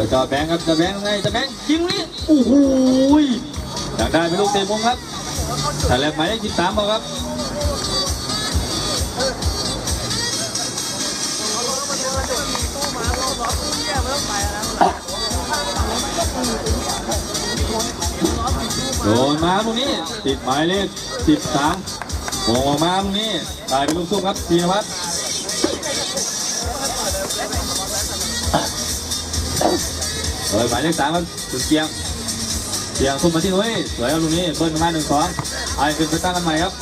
อจอแบงค์ครับจอแบงค์ไงจอแบงค์ยิงนี่โอ้โหยอยากได้เป็นลูกเตะมุมครับแต่แลบหมายเลขสิบสามบอกครับโดนมาตรงนี้ติดหมายเลขสิบสามโมงออกมาตรงนี้กลายเป็นลูกทุ่งครับธีนวัฒน์ เฮ้ยหมายเลขสามครับสุดเกียงเกียงทุ่มมาที่นุ้ยสวยครับตรงนี้เบิ้ลมาหนึ่งสองไอ้ขึ้นไปตั้งกันใหม่ครับ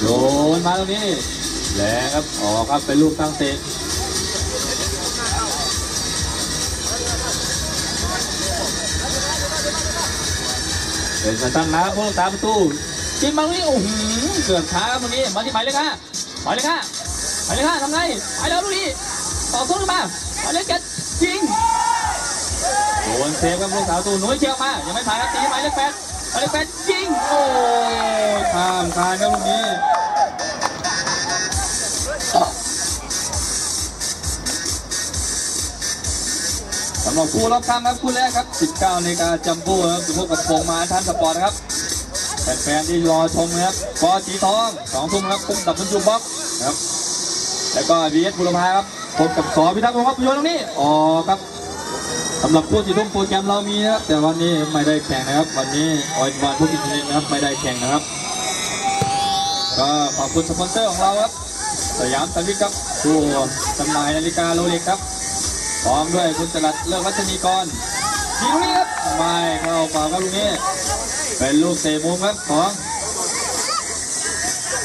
โยนมาตรงนี้แรงครับออกครับเป็นลูกตั้งเตะเป็นสตันนะครับผู้รักษาประตูจิมมาตรงนี้โอ้โหเกือบช้าครับตรงนี้มาที่หมายเลขห้าหมายเลขห้าหมายเลขห้าทำไงไปแล้วตรงนี้ต่อสู้ขึ้นมาหมายเลขเจ็ดยิง โดนเซฟครับผู้รักษาประตูนุ่ยเชียวมายังไม่ผ่านครับตีหมายเลขแปดหมายเลขแปดยิงโอ้ยข้ามคานครับตรงนี้สำหรับคู่รอบข้ามครับคู่แรกครับ 19นาฬิกาจัมโบ้ครับอยู่พบกับพงมาท่านสปอร์ตครับแฟนๆที่รอชมนะครับปอสีทองสองทุ่มครับคุ้มดับบุญจูบ็อกครับ แล้วก็วีเอสบุรพาครับพบกับสอพิทักษ์วงศ์ครับโยนตรงนี้อ๋อครับ สำหรับคู่สีทุ่มโปรแกรมเรามีนะครับ แต่วันนี้ไม่ได้แข่งนะครับ วันนี้ออยวันผู้กินนินนะครับไม่ได้แข่งนะครับ ก็ขอบคุณสปอนเซอร์ของเราครับสยามสันวิทครับผู้จำหน่ายนาฬิกาโรเล็กครับพร้อมด้วยคุณจรัสเลิกวัชนีกรยิงตรงนี้ครับไม่เข้าเปล่าครับตรงนี้เป็นลูกเตะมุมครับของ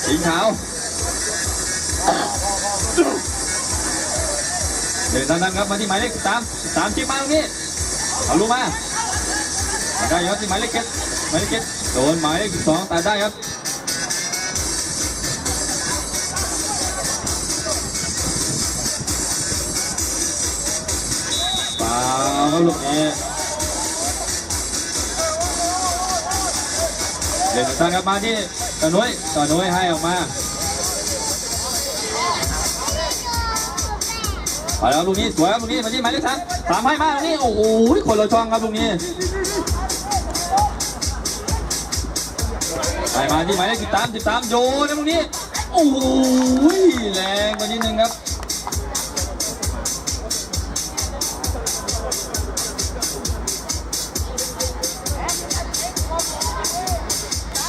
สิงห์ขาว เดินทางนั้นครับมาที่หมายเลขสามสามจิ้มมาตรงนี้เอาลูกมาได้ครับที่หมายเลขเจ็ดหมายเลขเจ็ดโดนหมายเลขสองตัดได้ครับเปล่าครับลูกนี้เดินทางกลับมาที่ต่อนุ้ยต่อนุ้ยให้ออกมา ไปแล้วลูกนี้สวยครับลูกนี้มาที่หมายเลขสามสามให้มาลูกนี้โอ้โหคนละช่องครับลูกนี้ไปมาที่หมายเลขสิบสามสิบสามโยนนะลูกนี้โอ้โหแรงไปนิดนึงครับ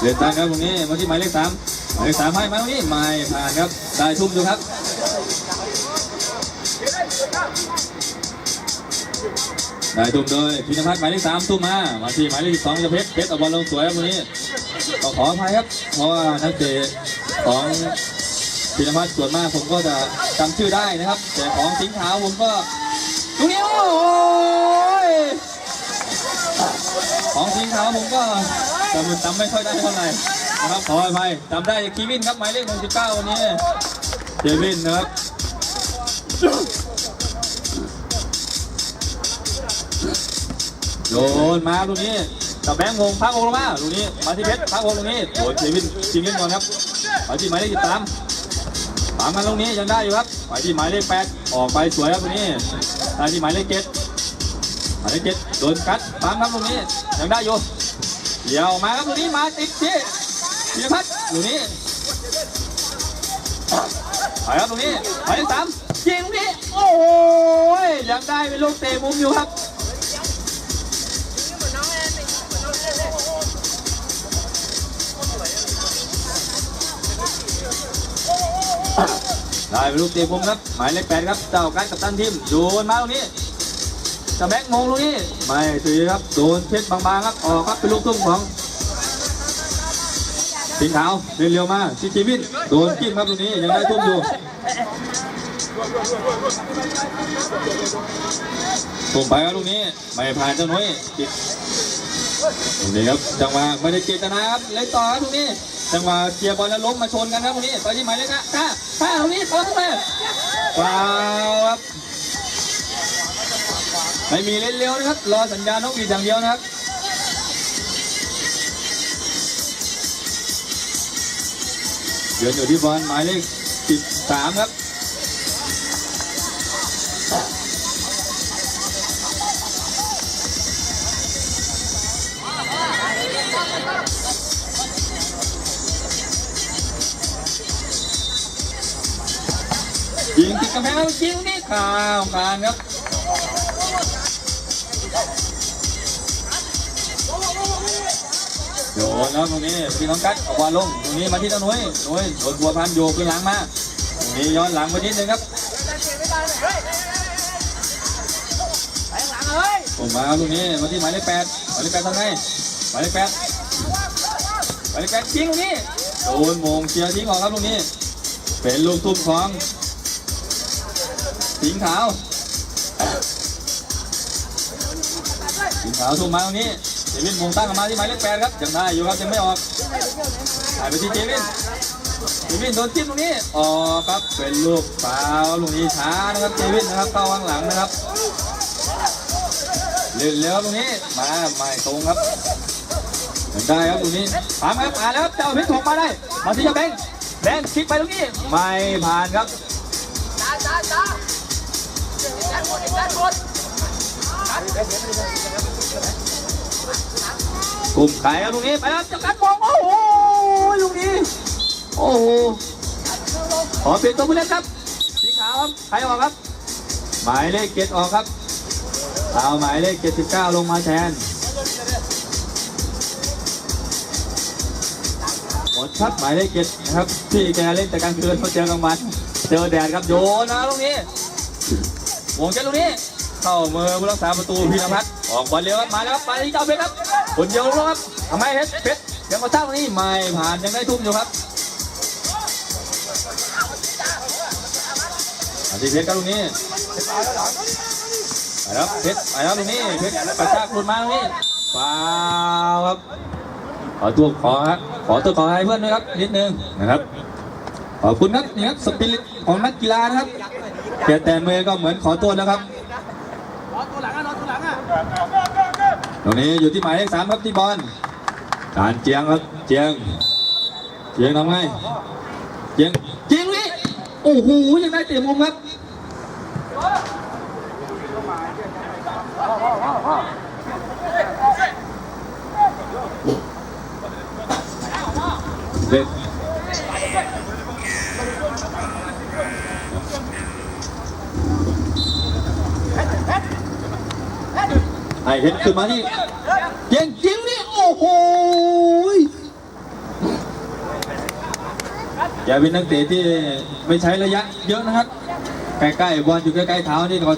เดินทางครับตรงนี้มาที่หมายเลขสามหมายเลขสามให้มาตรงนี้ไม่ผ่านครับได้ทุ่มอยู่ครับ ได้ทุ่มโดยพินพัฒน์หมายเลขสามทุ่มมามาที่หมายเลขสองจะเพชรเพชรเอาบอลลงสวยครับตรงนี้ก็ขออภัยครับ เพราะว่านักเตะของพินพัฒน์ส่วนมากผมก็จะจำชื่อได้นะครับ แต่ของสิงห์ขาวผมก็ตรงนี้โอ้ยของสิงห์ขาวผมก็จำจำไม่ค่อยได้เท่าไหร่นะครับขออภัยจำได้คีวินครับหมายเลข69วันนี้เควินนะครับ โยนมาตรงนี้กับแบงค์วงพักวงลงมาตรงนี้ มาที่เพชรพักวงตรงนี้โอ้ยเควินชิงเล่นก่อนครับไปที่หมายเลขสิบสามตามกันตรงนี้ยังได้อยู่ครับไปที่หมายเลขแปดออกไปสวยครับตรงนี้ไปที่หมายเลขเจ็ดหมายเลขเจ็ดโดนกัดตามครับตรงนี้ยังได้อยู่เดี๋ยวมาครับตรงนี้มาติดที่พิพัฒน์ตรงนี้ไปครับตรงนี้หมายเลขสามยิงตรงนี้โอ้ยยังได้เป็นลูกเตะมุมอยู่ครับ ได้เป็นลูกเตะมุมครับ หมายเลขแปดครับ เจ้าการกับตันทีมโยนมาตรงนี้จะแบกมงตรงนี้ ไม่ตีครับ โดนเพชรบางๆครับ ออกครับเป็นลูกทุ่งของสิงห์ขาวเดินเร็วมาชิคิวินโดนกิ้งครับตรงนี้ยังได้ทุ่มอยู่ส่งไปครับตรงนี้ไม่ผ่านเจ้าหนุ่ยติดตรงนี้ครับจังหวะไม่ได้เจตนาครับเลยต่อครับตรงนี้ จังหวะเคลียร์บอลแล้วล้มมาชนกันครับตรงนี้ไปที่หมายเลขห้าห้าห้าตรงนี้ต่อเข้าไปฟาวครับไม่มีเล่นเร็วนะครับ รอสัญญาณนกหวีดอย่างเดียวนะครับเยืนอยู่ที่บอลหมายเลข 13 ครับ ติดกำแพงแล้วยิงนี่ข่าวการครับโยนแล้วตรงนี้พี่น้องกัดเอาบอลลงตรงนี้มาที่ตะนุ้ยนุ้ยโดนบัวพันโยกขึ้นหลังมาตรงนี้ย้อนหลังไปนิดนึงครับผมมาครับตรงนี้มาที่หมายเลขแปดหมายเลขแปดทำไงหมายเลขแปดหมายเลขแปดทิ้งตรงนี้โดนโมงเชียร์ทิ้งออกครับตรงนี้ เป็นลูกทุ่มของ สิงขาว สิงขาวทุ่มมาตรงนี้เจวินมงตั้งออกมาที่หมายเลขแปดครับยังได้อยู่ครับยังไม่ออกหายไปที่เจวินเจวินโดนจิ้มตรงนี้ออกครับเป็นลูกฟาวล์ลูกนี้ช้านะครับเจวินนะครับเข้าข้างหลังนะครับเล่นเร็วตรงนี้มาไม่ตรงครับได้ครับตรงนี้ถามครับมาแล้วครับเจ้าเพชรถกมาได้มาที่จ้าแบงค์แบงค์คิดไปตรงนี้ไม่ผ่านครับ แจ้งหมดแจ้งหมดกลุ่มไข่ครับตรงนี้ไปแล้วจับกันมองโอ้โหลูกนี้โอ้โหขอเปลี่ยนตัวผู้เล่นครับสีขาวครับใครออกครับ หมายเลขเจ็ดออกครับเอาหมายเลขเจ็ดสิบเก้าลงมาแทนหมดครับหมายเลขเจ็ดครับที่แกเล่นแต่กลางคืนพอเจอกลางวันเจอแดดครับโยนนะลูกนี้ วงเจ็ดลูกนี้ เข้ามือผู้รักษาประตูพีรพัฒน์ออกบอลเร็วครับมาแล้วครับมาที่เจ้าเพชรครับคนเดียวลงครับทำไมเพชรเพชรยังมาสร้างตรงนี้ไม่ผ่านยังได้ทุ่มอยู่ครับมาที่เพชรครับตรงนี้ไปแล้วเพชรไปแล้วตรงนี้เพชรกระชากหลุดมาตรงนี้ฟาวครับ ขอตัวขอครับขอตัวขอให้เพื่อนด้วยครับนิดนึงนะครับ ขอบคุณครับนี่ครับสปิริตของนักกีฬานะครับแกแต่มือก็เหมือนขอตัวนะครับรอตัวหลังอะรอตัวหลังอะตรงนี้อยู่ที่หมายเลขสามครับที่บอลการเจียงครับเจียงเจียงทำไงเจียงเจียงนี่โอ้โหยังได้เตะมุมครับเด็ด เห็นขึ้นมานี่เจียงจียงนี่ โอ้โหอย่าเป็นนักเตะที่ไม่ใช้ระยะเยอะนะครับ ใกล้ๆบอลอยู่ใกล้ๆเท้านี่ก็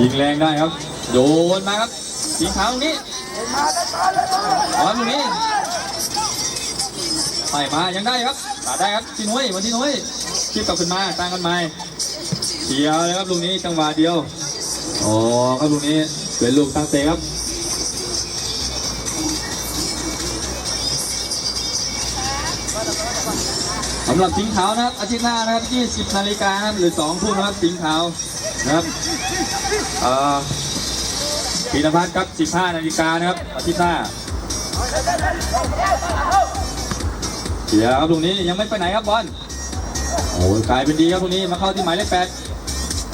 ยิงแรงได้ครับ โยนมาครับยิงเท้าตรงนี้บอลตรงนี้ไปมายังได้ครับมาได้ครับที่นุ้ยวันที่นุ้ยคีบกลับขึ้นมาตั้งกันใหม่เดียวเลยครับลูกนี้จังหวะเดียว อ๋อครับลูกนี้ เป็นลูกตั้งเตะครับสำหรับสิงขาวนะครับอาทิตย์หน้านะครับ20นาฬิกานะครับหรือ2ทุ่มนะครับสิงขาวนะครับอ่อปีนพัฒน์ครับ 15นาฬิกานะครับอาทิตย์หน้าเสียครับตรงนี้ยังไม่ไปไหนครับบอลโอ้ยกลายเป็นดีครับตรงนี้มาเข้าที่หมายเลขแปด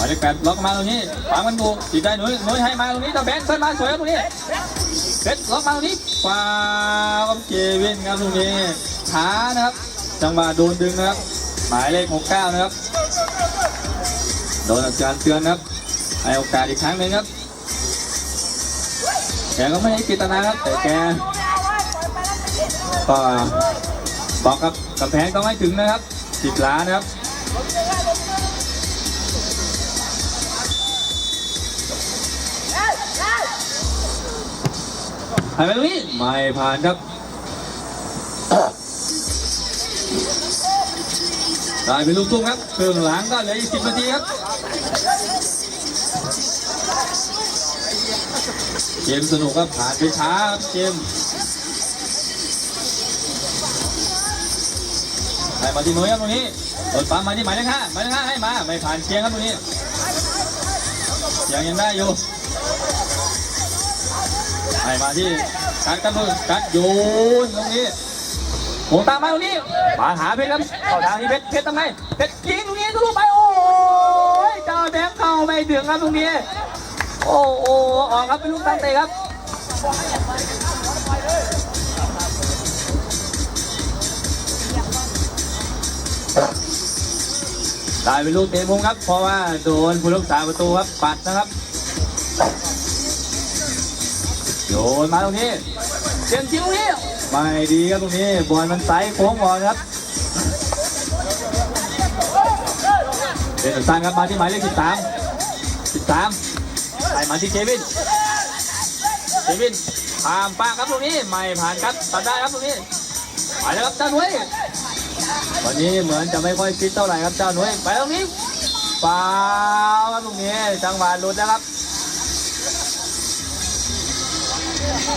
มายเลขแปดล็อกมาตรงนี้ปามันบุกติดได้หนุ่ยหนุ่ยให้มาตรงนี้ตะแบงค์ขึ้นมาสวยครับตรงนี้เพชรล็อกมาตรงนี้ฟาวเจวินครับตรงนี้ช้านะครับ จังหวะโดนดึงนะครับ หมายเลข69นะครับโดนอาจารย์เตือนนะครับให้โอกาสอีกครั้งหนึ่งครับแกก็ไม่ได้กิตนาครับแต่แกก็บอกกับกำแพงต้องให้ถึงนะครับสิบล้านนะครับ ให้ไปตรงนี้ไม่ผ่านครับได้เป็นลูกทุ่งครับเครื่องหลังก็เหลืออีกสิบนาทีครับเกมสนุกครับผ่านไปช้าครับเกมให้มาที่หน่วยครับตรงนี้รถปั๊มมาที่หมายเลขห้าหมายเลขห้าให้มา ไม่ผ่านเชียงครับตรงนี้เชียงยังได้อยู่ ให้มาที่การกันมือการโยนตรงนี้โหตามมาตรงนี้มาหาเพชรครับเข้าทางที่เพชรเพชรทำไงเพชรยิงตรงนี้ทะลุไปโอ้ยเจ้าแบงค์เข้าไม่ถึงครับตรงนี้โอ้โอ้ออกครับเป็นลูกตั้งเตะครับได้เป็นลูกเตะมุมครับ เพราะว่าโดนผู้รักษาประตูครับปัดนะครับ โยนมาตรงนี้เสียงจริงตรงนี้ไม่ดีครับตรงนี้บอลมันไซส์โค้งบอลครับเดนสันครับมาที่หมายเลข13 13ไปมาที่เควินเควินผ่านป้าครับตรงนี้ไม่ผ่านครับตัดได้ครับตรงนี้ไปแล้วครับเจ้าหนุ่ยวันนี้เหมือนจะไม่ค่อยฟิตเท่าไหร่ครับเจ้าหนุ่ยไปตรงนี้ฟาครับตรงนี้จังหวะหลุดนะครับ ต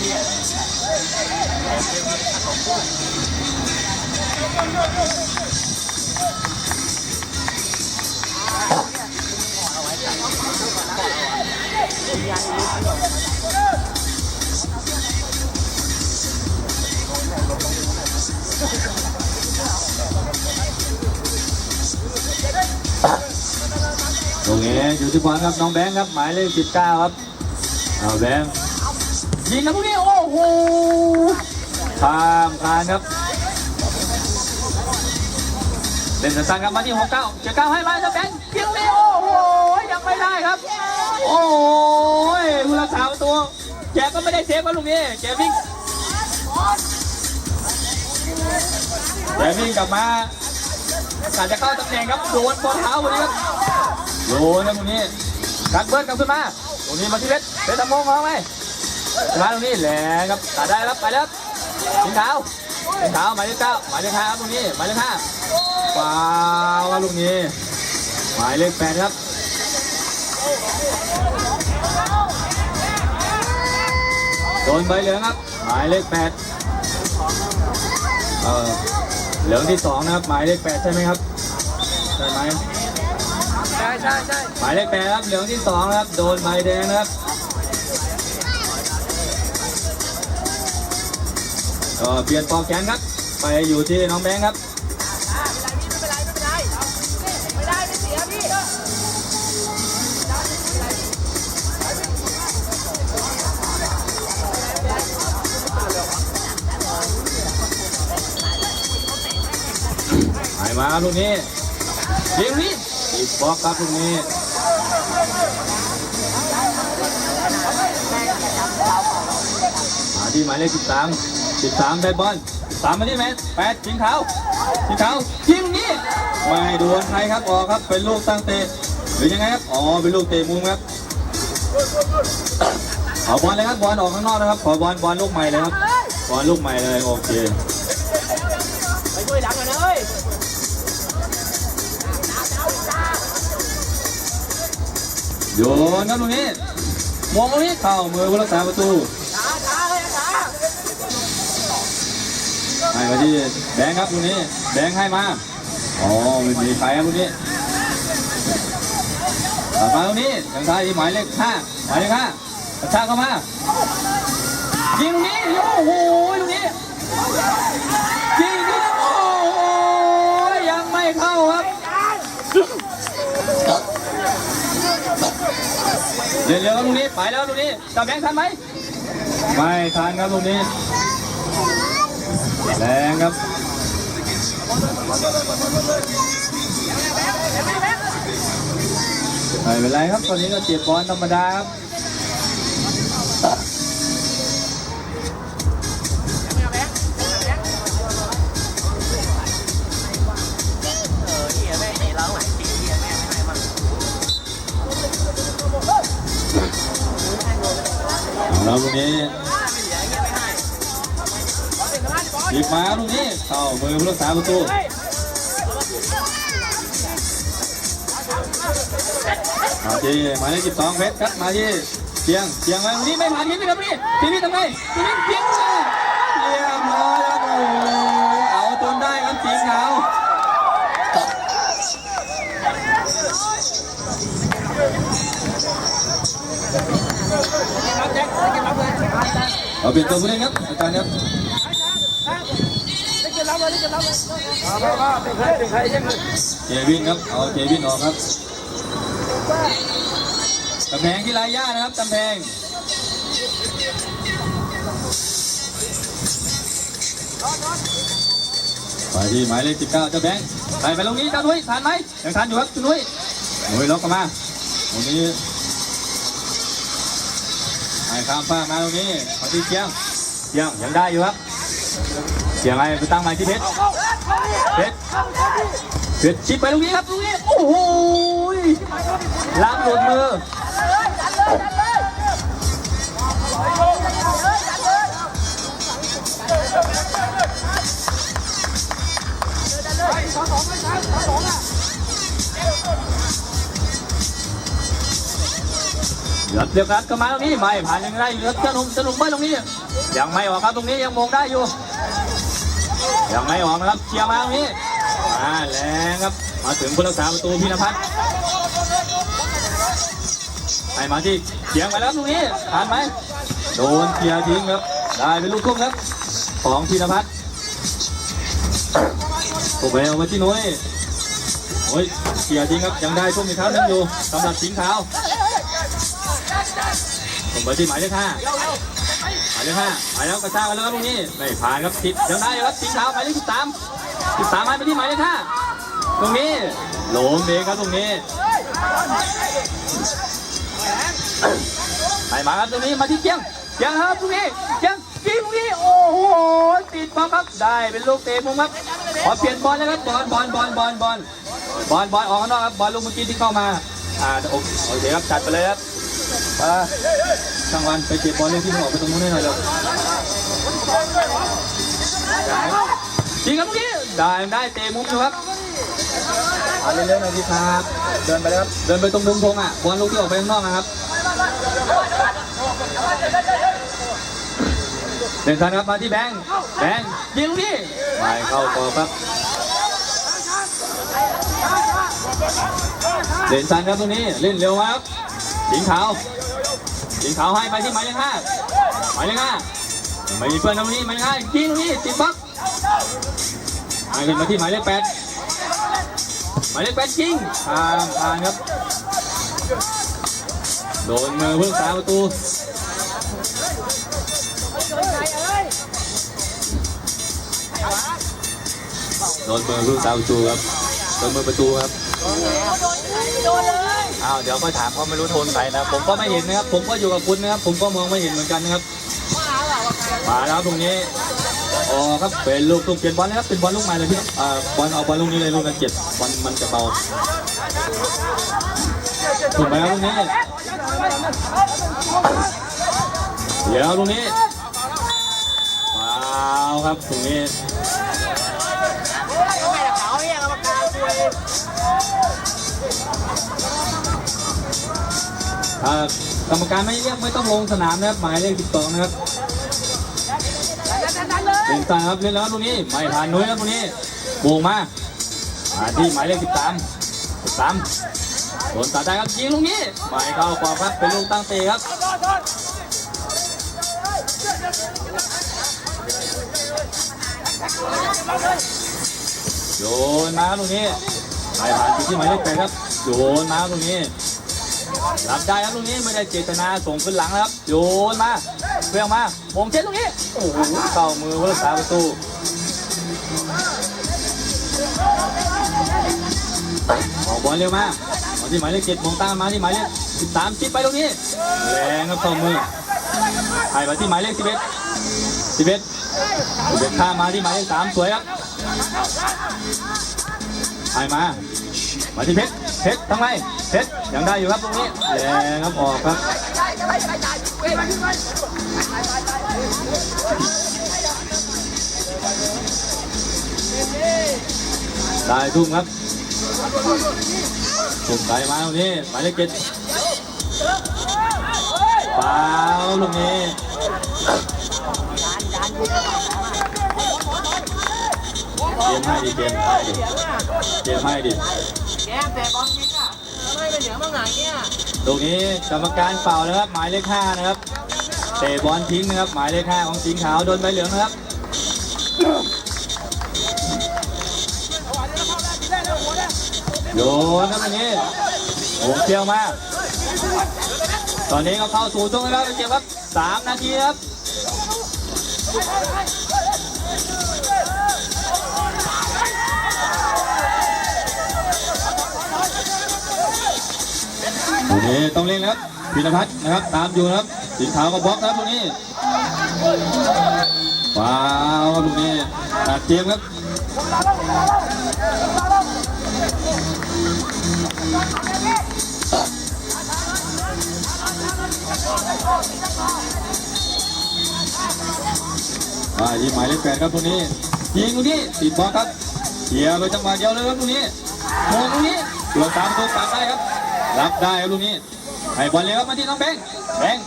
รงนี้อยู่ที่บอลครับน้องแบงค์ครับหมายเลข19 ครับเอาแบงค์ ยิงนะพวกนี้โอ้โหข้ามคานครับเล่นสั้นๆครับมาที่69จะก้าให้มาจะแบงค์ยิงเลยโอ้โหยังไม่ได้ครับ โอ้ยผู้รักษาประตูแกก็ไม่ได้เซฟครับลูกนี้แกวิ่งแกวิ่งกลับมาอาจจะเข้าตำแหน่งครับโดนบอลเท้าพอดีครับโยนนะตรงนี้กัดเบิร์ดกลับขึ้นมาตรงนี้มาที่เพชรเพชรทำมงของไหม มาตรงนี้แหลงครับตัดได้ครับไปแล้วทิ้งเท้าทิ้งเท้าหมายเลขเก้าหมายเลขห้าครับตรงนี้หมายเลขห้าฟาวครับลูกนี้หมายเลขแปดครับโดนใบเหลืองครับ หมายเลขแปดเออเหลืองที่สองนะครับหมายเลขแปดใช่ไหมครับใช่ไหมใช่ใช่ใช่หมายเลขแปดครับเหลืองที่สองนะครับ โดนใบแดงนะครับ ก็เปลี่ยนปอกแขนครับ ไปอยู่ที่น้องแบงค์ครับไม่เป็นไรไม่เป็นไรไม่ได้ไม่เสียพี่หายมาลูกนี้ยิงนี้อีกบล็อกครับลูกนี้มาที่หมายเลข 13 13ได้บอล13มาที่แมนแปดยิงเขายิงเขายิงนี้ไม่โดนใครครับออกครับเป็นลูกตั้งเตะหรือยังไงครับอ๋อเป็นลูกเตะมุมครับเอาบอลเลยครับบอลออกข้างนอกนะครับขอบอลบอลลูกใหม่เลยครับบอลลูกใหม่เลยโอเคไปช่วยหลังหน่อยนะเฮ้ยโยนครับตรงนี้มองตรงนี้เข้ามือผู้รักษาประตู ให้มาที่แบงค์ครับตรงนี้ แบงค์ให้มาอ๋อไม่มีใครครับตรงนี้ตัดมาตรงนี้ทางซ้ายที่หมายเลขห้าหมายเลขห้ากระชากเข้ามายิงตรงนี้โอ้โหตรงนี้ยิงนี่โอ้โหยังไม่เข้าครับเร็วๆครับตรงนี้ไปแล้วตรงนี้จับแบงค์ทันไหมไม่ทันครับตรงนี้ แรงครับไม่เป็นไรครับตอนนี้ก็เจ็บบอลธรรมดาครับ เข้ามือผู้รักษาประตูมาที่หมายเลขสิบสองเพชรครับมาที่เชียงเชียงไว้นี้ไม่ผ่านทีมพี่ทำนี่ทีมพี่ทำไงทีมพี่เพียงเลยเรียบร้อยครับโอ้โหเอาจนได้ครับสีขาวเอาเปลี่ยนตัวผู้เล่นครับอาจารย์ครับ รับเลยเก็บรับเลยเจวินครับ เอาเจวินออกครับกำแพงที่ลาย่านะครับกำแพงไปที่หมายเลขสิบเก้าจ้าแบงค์ไปไปตรงนี้จ้านุ้ยทานไหมยังทานอยู่ครับจ้านุ้ยนุ้ยล็อกกลับมาตรงนี้ไอ้ข้ามฟามาตรงนี้ขอที่เชียงเชียงยังได้อยู่ครับ ยงไอ้ไปตั้งใหม่ที่เพชรเพชรเพชรชิปไปตรงนี้ครับตรงนี้โอ้โหล้างหลุดมือเดือดเดือดกันก็มาตรงนี้ไม่ผ่านยังได้อยู่ครับเจ้าหนุ่มเจ้าหนุ่มเบิ้ลตรงนี้ ยังไม่ออกครับตรงนี้ยังมองได้อยู่ ยังไม่ออกนะครับเชียร์มาตรงนี้มาแรงครับมาถึงผู้รักษาประตูพินพัฒน์ให้มาที่เชียงไปแล้วตรงนี้ผ่านไหมโดนเชียร์ทิ้งครับได้เป็นลูกทุ่งครับ ของพินพัฒน์ผมไปเอามาที่นุ้ยโอ้ยเชียร์ทิ้งครับยังได้ทุ่มอีกครั้งหนึงอยู่สำหรับสิงห์ขาวผมไปที่หมายเลขห้าายเลขห้าหมายแล้วกระชากกันแล้วครับตรงนี้ไม่ผ่านครับติดยังได้ครับสีขาวหมายเลขสิบสามสิบสามไปที่หมายเลขห้าตรงนี้โหลมเบรกครับตรงนี้ไปมาครับตรงนี้มาที่เกียงเกียงครับตรงนี้เกียงยิงตรงนี้โอ้โหติดบอลครับได้เป็นลูกเตะมุมครับขอเปลี่ยนบอลนะครับบอลบอลบอลบอลบอลบอลบอลออกข้างนอกครับบอลลูกเมื่อกี้ที่เข้ามาอ่าโอเคครับจัดไปเลยครับ ไปช่างวันไปเก็บบอลเล่นที่มึงออกไปตรงนู้นให้หน่อยเร็วจริงครับเมื่อกี้ได้ได้เตะมุมอยู่ครับเอาเร็วๆหน่อยพี่ครับ เดินไปเลยครับ เดินไปตรงมุมธงอะบอลลูกที่ออกไปข้างนอกนะครับเดินทันครับมาที่แบงค์แบงค์ยิงลูกนี้ไปเข้ากรอบครับเด่นสันครับตรงนี้เล่นเร็วครับสิงขาว สิงขาวให้ไปที่หมายเลขห้าหมายเลขห้าไม่มีเพื่อนตรงนี้หมายเลขห้ายิงตรงนี้ติดบล็อกให้ขึ้นมาที่หมายเลขแปดหมายเลขแปดยิงทางทางครับ โดนมือเพิ่งสาประตูโดนมือเพิ่งสาประตูครับโดนมือประตูครับ อ้าวเดี๋ยวก็ถามเขาไม่รู้โทนใครนะผมก็ไม่เห็นนะครับ ผมก็อยู่กับคุณนะครับ ผมก็มองไม่เห็นเหมือนกันนะครับมาแล้วตรงนี้อ๋อครับเป็นลูกลูกเปลี่ยนบอลนะครับเป็นบอลลูกใหม่เลยพี่อ่าบอลเอาบอลลูกนี้เลยลูกนั้นเจ็บบอลมันจะเบาถูกไหมครับตรงนี้เดี๋ยวตรงนี้ว้าวครับตรงนี้ กรรมการไม่เรียกไม่ต้องลงสนามนะครับหมายเลข12นะครับเล่นตาครับเล่นแล้วตรงนี้ไม่ผ่านนุ้ยครับตรงนี้โบงมามาที่หมายเลข13 13โดนตัดได้ครับยิงตรงนี้ไม่เข้ากรอบครับเป็นลูกตั้งเตะครับโยนมาตรงนี้ไม่ผ่านที่หมายเลขแปดครับโยนมาตรงนี้ รับได้ครับตรงนี้ไม่ได้เจตนาส่งขึ้นหลังนะครับโยนมาเพื่องมาโมงเช็ดตรงนี้โอ้โหเข้ามือผู้รักษาประตูออกบอลเร็วมามาที่หมายเลขเจ็ดมองตามมาที่หมายเลขสิบสามชิดไปตรงนี้แรงครับเข้ามือให้มาที่หมายเลขสิบเอ็ดสิบเอ็ดสิบเอ็ดข้ามาที่หมายเลขสามสวยครับให้มา มาที่เพชรเพชรทำไมเพชรยังได้อยู่ครับตรงนี้แรงครับออกครับได้ทุ่มครับทุ่มไกลมาตรงนี้หมายเลขเจ็ดเปล่าลูกนี้เกมให้ดิเกมให้ดิเกมให้ดิ แกมแต่บอลจริงอะไมเป็นเหลืองบ้างไหนเนี่ยตรงนี้กรรมการเป่านะครับ หมายเลขห้านะครับ เตะบอลทิ้งนะครับ หมายเลขห้าของสิงขาวโดนใบเหลืองนะครับโยนครับตรงนี้โอ้เที่ยวมาก ตอนนี้ก็เข้าสู่ช่วงเวลาเก็บครับสามนาทีครับ ต้องเล่นนะครับพินพัฒน์นะครับ ตามอยู่นะครับสีขาวก็บล็อกนะครับตรงนี้ว้าวตรงนี้ตัดเกมครับอ่ายิงหมายเลขแปดครับตรงนี้ยิงตรงนี้ติดบอลครับเสียไปจังหวะเดียวเลยครับตรงนี้โมงตรงนี้เกือบสามตัวปัดได้ครับ รับได้ครับตรงนี้ให้บอลเลยครับมาที่น้องแบงค์แบงค์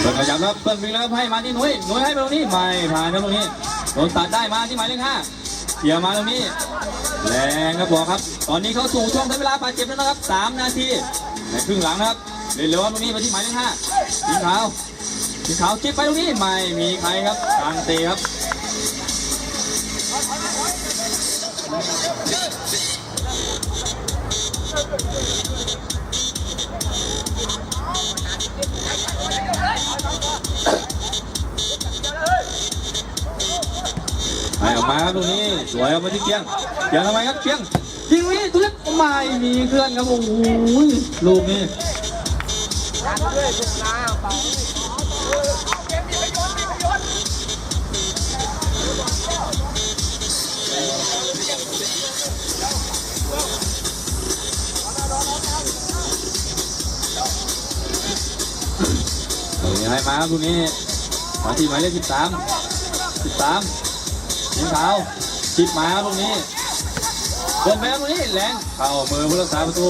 เปิดขยับครับเปิดวิ่งแล้วให้มาที่หนุ่ยหนุ่ยให้ไปตรงนี้ไม่ผ่านครับตรงนี้โดนตัดได้มาที่หมายเลขห้าเสียมาตรงนี้ แรงครับบอกครับ ตอนนี้เขาสู่ช่วงทดเวลาบาดเจ็บแล้วนะครับสามนาทีในครึ่งหลังนะครับเร็วๆครับตรงนี้มาที่หมายเลขห้าสีขาวสีขาวจิ๊บไปตรงนี้ไม่มีใครครับกางเตะครับ ไอ้ออกมาครับตรงนี้สวยออกมาที่เกียงเกียงทำไมครับเกียงยิงนี้ตัวเล็กไม่มีเคลื่อนครับโอ้โหลูกนี้ เฮ้ยให้มาครับตรงนี้มาที่หมายเลขสิบสามสิบสามสีขาวจิบมาครับตรงนี้กดไปครับตรงนี้แรงเข้ามือผู้รักษาประตู